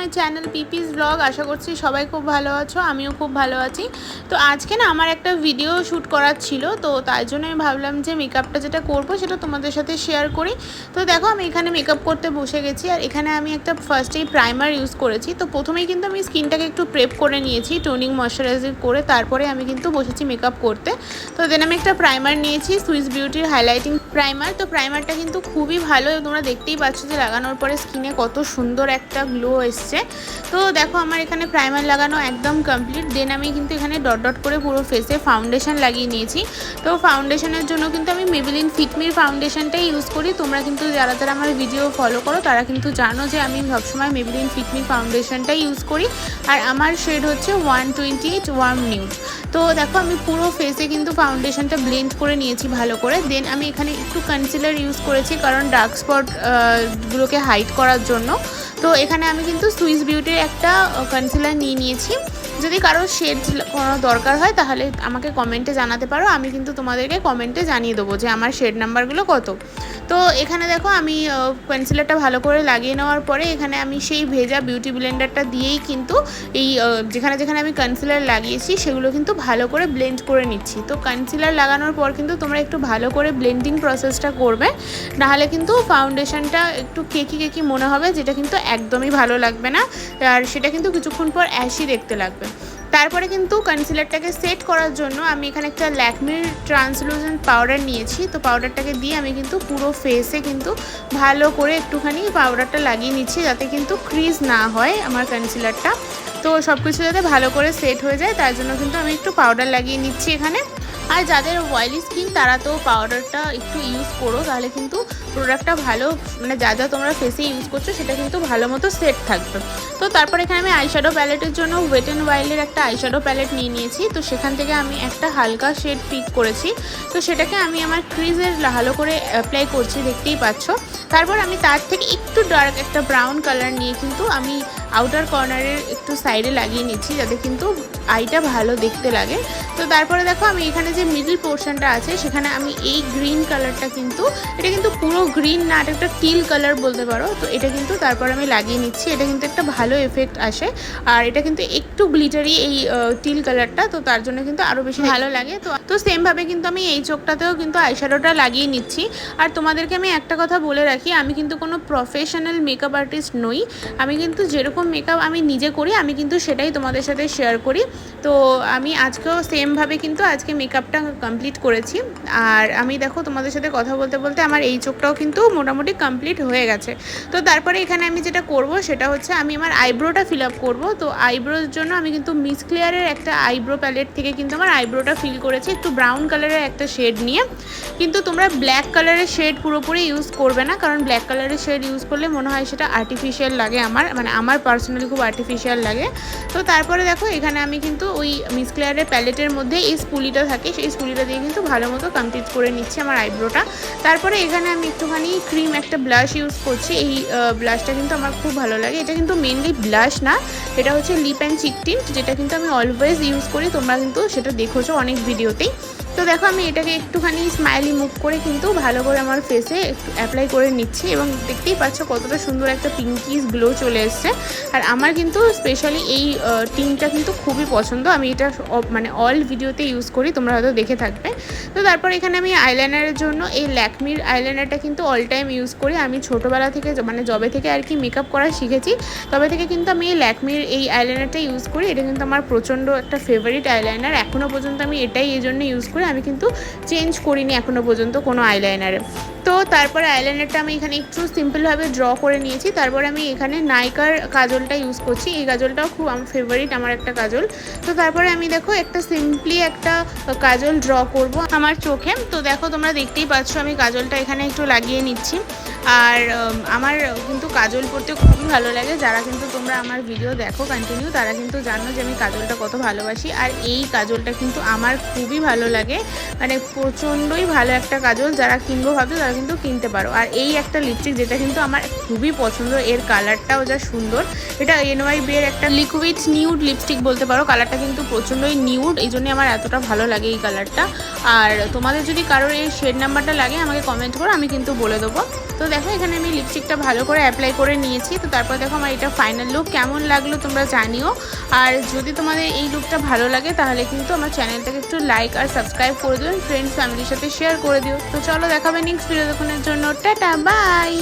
My channel পিপিস blog. আশা করছি সবাই খুব ভালো আছো, আমিও খুব ভালো আছি। তো আজকে না আমার একটা ভিডিও শ্যুট করার ছিল, তো তাই জন্য আমি ভাবলাম যে মেকআপটা যেটা করব সেটা তোমাদের সাথে শেয়ার করি। তো দেখো আমি এখানে মেকআপ করতে বসে গেছি, আর এখানে আমি একটা ফার্স্টেই প্রাইমার ইউজ করেছি। তো প্রথমেই কিন্তু আমি স্কিনটাকে একটু প্রেপ করে নিয়েছি টোনিং ময়শ্চারাইজিং করে, তারপরে আমি কিন্তু বসেছি মেকআপ করতে। তো দেন আমি একটা প্রাইমার নিয়েছি সুইস বিউটির হাইলাইটিং প্রাইমার তো প্রাইমারটা কিন্তু খুবই ভালো, তোমরা দেখতেই পাচ্ছ যে লাগানোর পরে স্কিনে কত সুন্দর একটা গ্লো এসছে। তো দেখো আমার এখানে প্রাইমার লাগানো একদম কমপ্লিট দেন আমি কিন্তু এখানে ডট ডট করে পুরো ফেসে ফাউন্ডেশন লাগিয়ে নিয়েছি। তো ফাউন্ডেশনের জন্য কিন্তু আমি মেবিলিন ফিটমির ফাউন্ডেশনটাই ইউজ করি। তোমরা কিন্তু যারা যারা আমার ভিডিও ফলো করো, তারা কিন্তু জানো যে আমি সবসময় মেবিলিন ফিটমি ফাউন্ডেশনটাই ইউজ করি। আর আমার শেড হচ্ছে one twenty eight warm nude তো দেখো আমি পুরো ফেসে কিন্তু ফাউন্ডেশনটা ব্লেন্ড করে নিয়েছি ভালো করে। দেন আমি এখানে একটু কনসিলার ইউজ করেছি কারণ ডার্ক স্পট গুলোকে হাইড করার জন্য। তো এখানে আমি কিন্তু সুইস বিউটির একটা কনসিলার নিয়ে নিয়েছি। যদি কারও শেড কোনো দরকার হয়, তাহলে আমাকে কমেন্টে জানাতে পারো। আমি কিন্তু তোমাদেরকে কমেন্টে জানিয়ে দেবো যে আমার শেড নাম্বারগুলো কত। তো এখানে দেখো আমি পেন্সিলারটা ভালো করে লাগিয়ে নেওয়ার পরে এখানে আমি সেই ভেজা বিউটি ব্লেন্ডারটা দিয়েই কিন্তু এই যেখানে যেখানে আমি কনসিলার লাগিয়েছি, সেগুলো কিন্তু ভালো করে ব্লেন্ড করে নিচ্ছি। তো কনসিলার লাগানোর পর কিন্তু তোমরা একটু ভালো করে ব্লেন্ডিং প্রসেসটা করবে। নাহলে কিন্তু ফাউন্ডেশনটা একটু কেকি কেকি মনে হবে, যেটা কিন্তু একদমই ভালো লাগবে না। আর সেটা কিন্তু কিছুক্ষণ পর অ্যাশি দেখতে লাগবে। তারপরে কিন্তু কনসিলারটাকে সেট করার জন্য আমি এখানে একটা ল্যাকমির ট্রান্সলুজেন্ট পাউডার নিয়েছি। তো পাউডারটাকে দিয়ে আমি কিন্তু পুরো ফেসে কিন্তু ভালো করে একটুখানি পাউডারটা লাগিয়ে নিচ্ছি যাতে কিন্তু ক্রিজ না হয় আমার কনসিলারটা তো সব কিছু যাতে ভালো করে সেট হয়ে যায়, তার জন্য কিন্তু আমি একটু পাউডার লাগিয়ে নিচ্ছি এখানে। আর যাদের অয়েলি স্কিন তারা তো পাউডারটা একটু ইউজ করো, তাহলে কিন্তু প্রোডাক্টটা ভালো মানে যা যা তোমরা ফেসে ইউজ করছ, সেটা কিন্তু ভালো মতো সেট থাকবে। তো তারপর এখানে আমি আইশ্যাডো প্যালেটের জন্য ওয়েট অ্যান্ড ওয়াইল্ডের একটা আইশ্যাডো প্যালেট নিয়ে নিয়েছি। তো সেখান থেকে আমি একটা হালকা শেড পিক করেছি। তো সেটাকে আমি আমার ক্রিজের ভালো করে অ্যাপ্লাই করছি, দেখতেই পাচ্ছ। তারপর আমি তার থেকে একটু ডার্ক একটা ব্রাউন কালার নিয়ে কিন্তু আমি আউটার কর্নারের একটু সাইডে লাগিয়ে নিচ্ছি যাতে কিন্তু আইটা ভালো দেখতে লাগে। তো তারপরে দেখো আমি এখানে যে মিডল পোর্শনটা আছে, সেখানে আমি এই গ্রিন কালারটা কিন্তু, এটা কিন্তু পুরো গ্রিন না, এটা একটা টিল কালার বলতে পারো। তো এটা কিন্তু তারপর আমি লাগিয়ে নিচ্ছি, এটা কিন্তু একটা ভালো এফেক্ট আসে। আর এটা কিন্তু একটু গ্লিটারি এই টিল কালারটা তো তার জন্য কিন্তু আরও বেশি ভালো লাগে। তো তো সেমভাবে কিন্তু আমি এই চোখটাতেও কিন্তু আইশ্যাডোটা লাগিয়ে নিচ্ছি। আর তোমাদেরকে আমি একটা কথা বলে রাখি, আমি কিন্তু কোনো প্রফেশনাল মেকআপ আর্টিস্ট নই। আমি কিন্তু যেরকম মেকআপ আমি নিজে করি, আমি কিন্তু সেটাই তোমাদের সাথে শেয়ার করি। তো আমি আজকেও সেমভাবে কিন্তু আজকে মেকআপটা কমপ্লিট করেছি। আর আমি দেখো তোমাদের সাথে কথা বলতে বলতে আমার এই চোখটাও কিন্তু মোটামুটি কমপ্লিট হয়ে গেছে। তো তারপরে এখানে আমি যেটা করব সেটা হচ্ছে আমি আমার আইব্রোটা ফিল আপ করব। তো আইব্রোর জন্য আমি কিন্তু মিস ক্লিয়ারের একটা আইব্রো প্যালেট থেকে কিন্তু আমার আইব্রোটা ফিল করেছি একটু ব্রাউন কালারের একটা শেড নিয়ে। কিন্তু তোমরা ব্ল্যাক কালারের শেড পুরোপুরি ইউজ করবে না, কারণ ব্ল্যাক কালারের শেড ইউজ করলে মনে হয় সেটা আর্টিফিশিয়াল লাগে আমার মানে আমার পার্সোনালি খুব আর্টিফিশিয়াল লাগে। তো তারপরে দেখো, এখানে আমি কিন্তু ওই মিস ক্লিয়ারের প্যালেটের মধ্যে এই স্পুলিটা থাকে, সেই স্পুলিটা দিয়ে কিন্তু ভালো মতো কমপ্লিট করে নিচ্ছি আমার আইব্রোটা তারপরে এখানে আমি একটুখানি ক্রিম একটা ব্লাশ ইউজ করছি। এই ব্লাশটা কিন্তু আমার খুব ভালো লাগে। এটা কিন্তু মেনলি ব্লাশ না, এটা হচ্ছে লিপ অ্যান্ড চিক টিন্ট যেটা কিন্তু আমি অলওয়েজ ইউজ করি। তোমরা কিন্তু সেটা দেখোছো অনেক ভিডিওতেই তো দেখো, আমি এটাকে একটুখানি স্মাইলি মুভ করে কিন্তু ভালো করে আমার ফেসে একটু অ্যাপ্লাই করে নিচ্ছি এবং দেখতেই পাচ্ছ কতটা সুন্দর একটা পিঙ্কিস গ্লো চলে এসছে। আর আমার কিন্তু স্পেশালি এই টিনটা কিন্তু খুবই পছন্দ। আমি এটা মানে অল ভিডিওতে ইউজ করি, তোমরা হয়তো দেখে থাকবে। তো তারপর এখানে আমি আইলাইনারের জন্য এই ল্যাকমির আইলাইনারটা কিন্তু অল টাইম ইউজ করি। আমি ছোটোবেলা থেকে মানে জবে থেকে আর কি মেকআপ করা শিখেছি, তবে থেকে কিন্তু আমি এই ল্যাকমির এই আইলাইনারটা ইউজ করি। এটা কিন্তু আমার প্রচণ্ড একটা ফেভারিট আইলাইনার এখনও পর্যন্ত আমি এটাই এই জন্য ইউজ করি। আমি কিন্তু চেঞ্জ করিনি এখনও পর্যন্ত কোনো আইলাইনারে তো তারপরে আইলাইনারটা আমি এখানে একটু সিম্পলভাবে ড্র করে নিয়েছি। তারপরে আমি এখানে নাইকার কাজলটা ইউজ করছি। এই কাজলটাও খুব আমার ফেভারিট আমার একটা কাজল। তো তারপরে আমি দেখো একটা সিম্পলি একটা কাজল ড্র করব আমার চোখে। তো দেখো তোমরা দেখতেই পাচ্ছ আমি কাজলটা এখানে একটু লাগিয়ে নিচ্ছি। আর আমার কিন্তু কাজল পরতে খুবই ভালো লাগে। যারা কিন্তু তোমরা আমার ভিডিও দেখো কন্টিনিউ তারা কিন্তু জানো যে আমি কাজলটা কত ভালোবাসি। আর এই কাজলটা কিন্তু আমার খুবই ভালো লাগে। মানে প্রচণ্ডই ভালো একটা কাজল, যারা কিনবো ভাবছ তারা কিন্তু কিনতে পারো। আর এই একটা লিপস্টিক যেটা কিন্তু আমার খুবই পছন্দ, এর কালারটাও যা সুন্দর, এটা এনওয়াই বিয়ের একটা লিকুইড নিউড লিপস্টিক বলতে পারো। কালারটা কিন্তু প্রচণ্ডই নিউড এই জন্যই আমার এতটা ভালো লাগে এই কালারটা আর তোমাদের যদি কারোর এই শেড নাম্বারটা লাগে, আমাকে কমেন্ট করো, আমি কিন্তু বলে দেবো। তো দেখো, এখানে আমি লিপস্টিকটা ভালো করে অ্যাপ্লাই করে নিয়েছি। তো তারপর দেখো আমার এটা ফাইনাল লুক কেমন লাগল তোমরা জানিও। আর যদি তোমাদের এই লুকটা ভালো লাগে, তাহলে কিন্তু আমার চ্যানেলটাকে একটু লাইক আর সাবস্ক্রাইব করে দিও ফ্রেন্ডস ফ্যামিলির সাথে শেয়ার করে দিও। তো চলো, দেখাবে নেক্সট ভিডিও দেখানোর জন্য। Tata bye